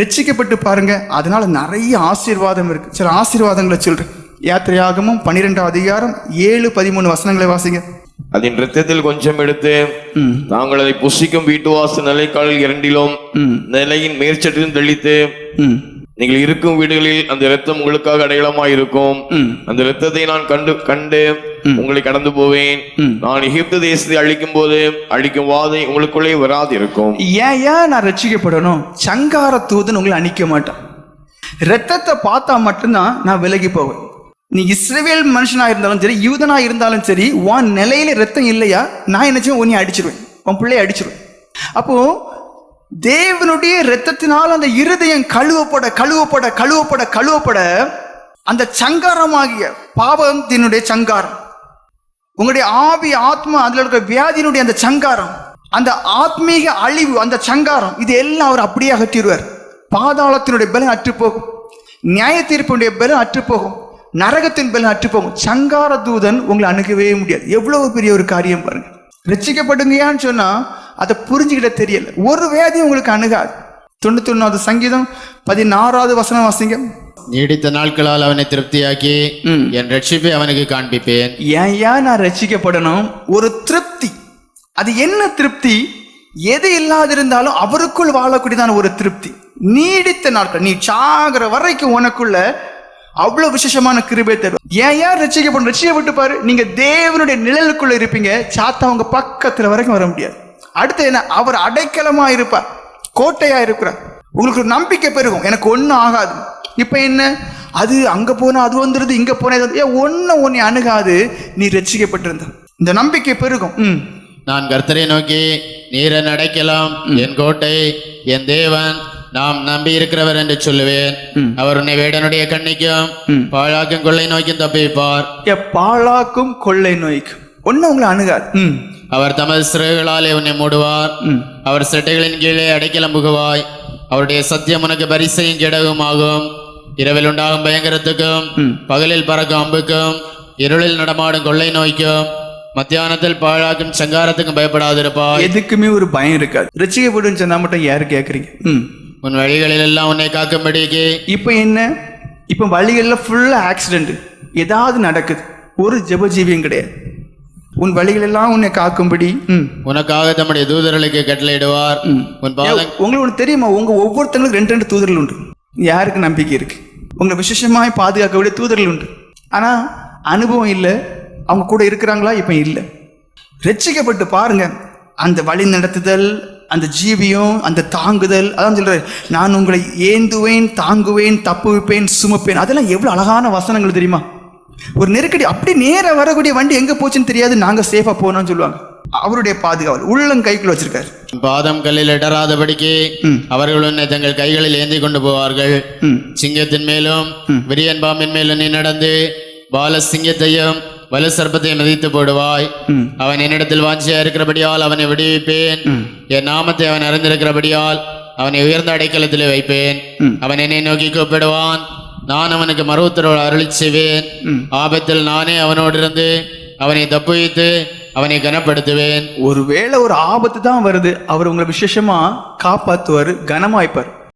ரட்சிக்கப்பட்டு பாருங்க. அதனால நிறைய ஆசீர்வாதம் இருக்கு. சில ஆசீர்வாதங்களை சொல்றேன். யாத்திரையாகமும் பன்னிரெண்டாம் அதிகாரம் ஏழு பதிமூணு வசனங்களை வாசிங்க. அதன் இரத்தத்தில் கொஞ்சம் எடுத்து ம். தாங்கள் அதை புசிக்கும் வீட்டுவாச நிலைக்காலில் இரண்டிலும் நிலையின் மேற்சட்டிலும் தெளித்து நீங்கள் இருக்கும் வீடுகளில் அந்த இரத்தம் உங்களுக்காக அடையாளமாய் இருக்கும் ம். அந்த இரத்தத்தை நான் கண்டு கண்டு உங்களை கடந்து போவேன். நான் எகிப்து தேசத்தை அழிக்கும் போது அழிக்கும் வாதை உங்களுக்குள்ளே வராது இருக்கும் ஏன் ஏன் நான் ரட்சிக்கப்படணும்? சங்கார தூதன் உங்களை அணிக்க மாட்டான். ரத்தத்தை பார்த்தா மட்டும்தான் நான் விலகி போவேன். நீ இஸ்ரவேல் மனுஷனா இருந்தாலும் சரி யூதனா இருந்தாலும் சரி உன் நிலையில ரத்தம் இல்லையா? நான் என்ன செய்வேன்? உன்னை அடிச்சிருவேன். உன் பிள்ளைய அடிச்சிருவேன். அப்போ தேவனுடைய ரத்தத்தினால் அந்த இருதயம் கழுவப்பட கழுவப்பட கழுவப்பட கழுவப்பட அந்த சங்காரமாகிய பாவத்தினுடைய சங்காரம். உங்களுடைய ஆவி ஆத்மா அதில் இருக்கிற வியாதியினுடைய அந்த சங்காரம் அந்த ஆத்மீக அழிவு அந்த சங்காரம் இது எல்லாம் அவர் அப்படியே அகற்றிடுவார். பாதாளத்தினுடைய பலம் அற்றுப்போகும் நியாய தீர்ப்பினுடைய பலம் அற்றுப்போகும் நரகத்தின் பலம் அற்றுப்போகும் சங்கார தூதன் உங்களை அணுகவே முடியாது. எவ்வளவு பெரிய ஒரு காரியம் பாருங்க. ரசிக்கப்படுங்கயான்னு சொன்னால் அதை புரிஞ்சுக்கிட்ட தெரியல. ஒரு வியாதியும் உங்களுக்கு அணுகாது. தொண்ணூத்தொன்னாவது சங்கீதம் பதினாறாவது வசனம் வாசிங்க. நீடித்த நாட்களால் அவனை திருப்தியாக்கி. என் ரட்சிப்பை அவனுக்கு காண்பிப்பேன். ஏன் ஏன் நான் ரட்சிக்கப்படணும்? ஒரு திருப்தி. அது என்ன திருப்தி? எது இல்லாதிருந்தாலும் அவருக்குள் வாழக்கூடியதான ஒரு திருப்தி. நீடித்த நாட்கள் நீ சாகிற வரைக்கும் உனக்குள்ள அவ்வளவு விசேஷமான கிருபை தரும். ஏன் ஏன் ரட்சிக்கப்படும் ரட்சிக்கப்பட்டு பாரு. நீங்க தேவனுடைய நிழலுக்குள்ள இருப்பீங்க. சாத்தா உங்க பக்கத்துல வரைக்கும் வர முடியாது. அடுத்து என்ன? அவர் அடைக்கலமா இருப்பார். கோட்டையா இருக்கிறார். உங்களுக்கு நம்பிக்கை பெருகும். எனக்கு ஒன்றும் ஆகாது. இப்போ என்ன? அது அங்க போனா அது வந்துருது இங்க போனா இது வந்து- ஏன் ஒன்றும் உன்னை அணுகாது நீ ரட்சிக்கப்பட்டிருந்த. இந்த நம்பிக்கை பெருகும். ம். நான் கர்த்தரை நோக்கி நீரன் அடைக்கலாம் என் கோட்டை என் தேவன் நாம் நம்பி இருக்கிறவர் என்று சொல்லுவேன். அவர் உன்னை வேடனுடைய கண்ணிக்கும் பாழாக்கும் கொள்ளை நோக்கியும் தப்பிப்பார். ஏ பாழாக்கும் கொள்ளை நோய்க்கும். ஒன்றும் உங்களை அணுகாது. அவர் தமது சிறகுகளாலே உன்னை மூடுவார். அவர் செட்டைகளின் கீழே அடைக்கலம் புகுவாய். அவருடைய சத்தியம் உனக்கு பரிசையும் கிடகுமாகும் இரவில் உண்டாகும் பயங்கரத்துக்கும். பகலில் பறக்கும் அம்புக்கும் இருளில் நடமாடும் கொள்ளை நோய்க்கும் மத்தியானத்தில் பாழாக்கும் சங்காரத்துக்கும் பயப்படாதிருப்பாய். எதுக்குமே ஒரு பயம் இருக்காது. ரட்சிக்கப்படும் சொன்னா மட்டும் யாரு கேட்குறீங்க ம் உன் வழிகளில் எல்லாம் உன்னை காக்கும்படிக்கு இப்போ என்ன? இப்போ வழிகளில் ஃபுல்லாக ஆக்சிடென்ட் ஏதாவது நடக்குது. ஒரு ஜெபஜீவியம் கிடையாது. உன் வழிகளெல்லாம் உன்னை காக்கும்படி உனக்காக தம்முடைய தூதர்களுக்கு கட்டளையிடுவார். உன் உங்களுக்கு ஒன்று தெரியுமா? உங்க ஒவ்வொருத்தங்களுக்கும் ரெண்டு ரெண்டு தூதர்கள் உண்டு. யாருக்கு நம்பிக்கை இருக்கு? உங்களை விசேஷமாய் பாதுகாக்கக்கூடிய தூதர்கள் உண்டு. ஆனா அனுபவம் இல்லை. அவங்க கூட இருக்கிறாங்களா? இப்போ இல்லை. ரட்சிக்கப்பட்டு பாருங்க. அந்த வழி நடத்துதல் அந்த ஜீவியம் அந்த தாங்குதல் அதான் சொல்கிறார் நான் உங்களை ஏந்துவேன் தாங்குவேன் தப்புவிப்பேன் சுமப்பேன். அதெல்லாம் எவ்வளோ அழகான வசனங்கள் தெரியுமா? ஒரு நெருக்கடி அப்படி நேராக வரக்கூடிய வண்டி எங்கே போச்சுன்னு தெரியாது. நாங்கள் சேஃபாக போனோம்னு சொல்லுவாங்க. அவருடைய பாதுகாவல் உள்ளம் கைக்குள்ள வச்சிருக்காரு. பாதம் கல்லில் இடராதபடிக்கு ம். அவர்கள் உன்னை தங்கள் கைகளில் ஏந்தி கொண்டு போவார்கள் சிங்கத்தின் மேலும் விரியன் பாம்பின் மேலும் நீ நடந்து பால சிங்கத்தையும் வலு சர்ப்பத்தையும் மிதித்து போடுவாய். அவன் என்னிடத்தில் வாஞ்சியா இருக்கிறபடியால் அவனை விடுவிப்பேன். என் நாமத்தை அவன் அறிந்திருக்கிறபடியால் அவனை உயர்ந்த அடைக்கலத்திலே வைப்பேன். அவன் என்னை நோக்கி கூப்பிடுவான். நான் அவனுக்கு மறு உத்தரவு அருளி செய்வேன். ஆபத்தில் நானே அவனோடு இருந்து அவனை தப்புவித்து அவனை கனப்படுத்துவேன். ஒருவேளை ஒரு ஆபத்து தான் வருது. அவர் உங்களை விசேஷமா காப்பாத்துவார் கனமாய்ப்பார்.